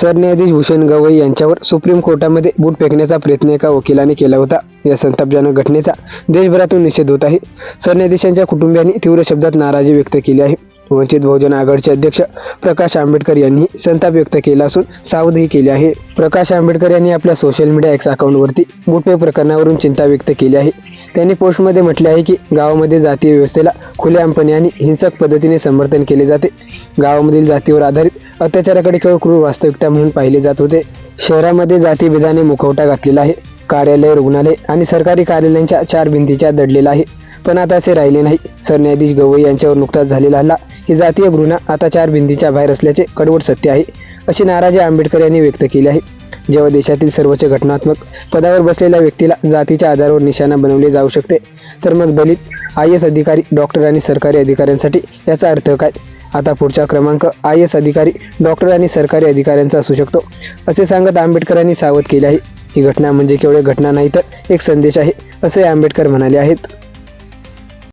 सरन्यायाधीश भूषण गवई यांच्यावर सुप्रीम कोर्टामध्ये बूट फेकण्याचा प्रयत्न एका वकिलाने केला होता. या संतापजनक घटनेचा देशभरातून निषेध होत आहे. सरन्यायाधीशांच्या कुटुंबियांनी तीव्र शब्दात नाराजी व्यक्त केली आहे. वंचित बहुजन आघाडीचे अध्यक्ष प्रकाश आंबेडकर यांनी संताप व्यक्त केला असून सावधही केली आहे. प्रकाश आंबेडकर यांनी आपल्या सोशल मीडिया एक्स अकाउंटवरती बुटपे प्रकरणावरून चिंता व्यक्त केली आहे. त्यांनी पोस्टमध्ये म्हटले आहे की गावामध्ये जातीय व्यवस्थेला खुलेआमपणे आणि हिंसक पद्धतीने समर्थन केले जाते. गावामधील जातीवर आधारित अत्याचाराकडे केवळ क्रूर वास्तविकता म्हणून पाहिले जात होते. शहरामध्ये जातीभेदाने मुखवटा घातलेला आहे. कार्यालय रुग्णालय आणि सरकारी कार्यालयांच्या चार भिंतीच्या दडलेला आहे. पण आता असे राहिले नाही. सरन्यायाधीश गवई यांच्यावर नुकताच झालेला हल्ला. ही जातीय घृणा आता चार भिंतीच्या बाहेर असल्याचे कडवट सत्य आहे अशी नाराजी आंबेडकर यांनी व्यक्त केली आहे. जेव्हा देशातील सर्वोच्च घटनात्मक पदावर बसलेल्या व्यक्तीला जातीच्या आधारावर निशाणा बनवले जाऊ शकते तर मग दलित आय एस अधिकारी डॉक्टर आणि सरकारी अधिकाऱ्यांसाठी याचा अर्थ काय? आता पुढचा क्रमांक आय एस अधिकारी डॉक्टर आणि सरकारी अधिकाऱ्यांचा असू शकतो. असे सांगत आंबेडकरांनी सावध केले आहे. ही घटना म्हणजे केवळ घटना नाही तर एक संदेश आहे असे आंबेडकर म्हणाले आहेत.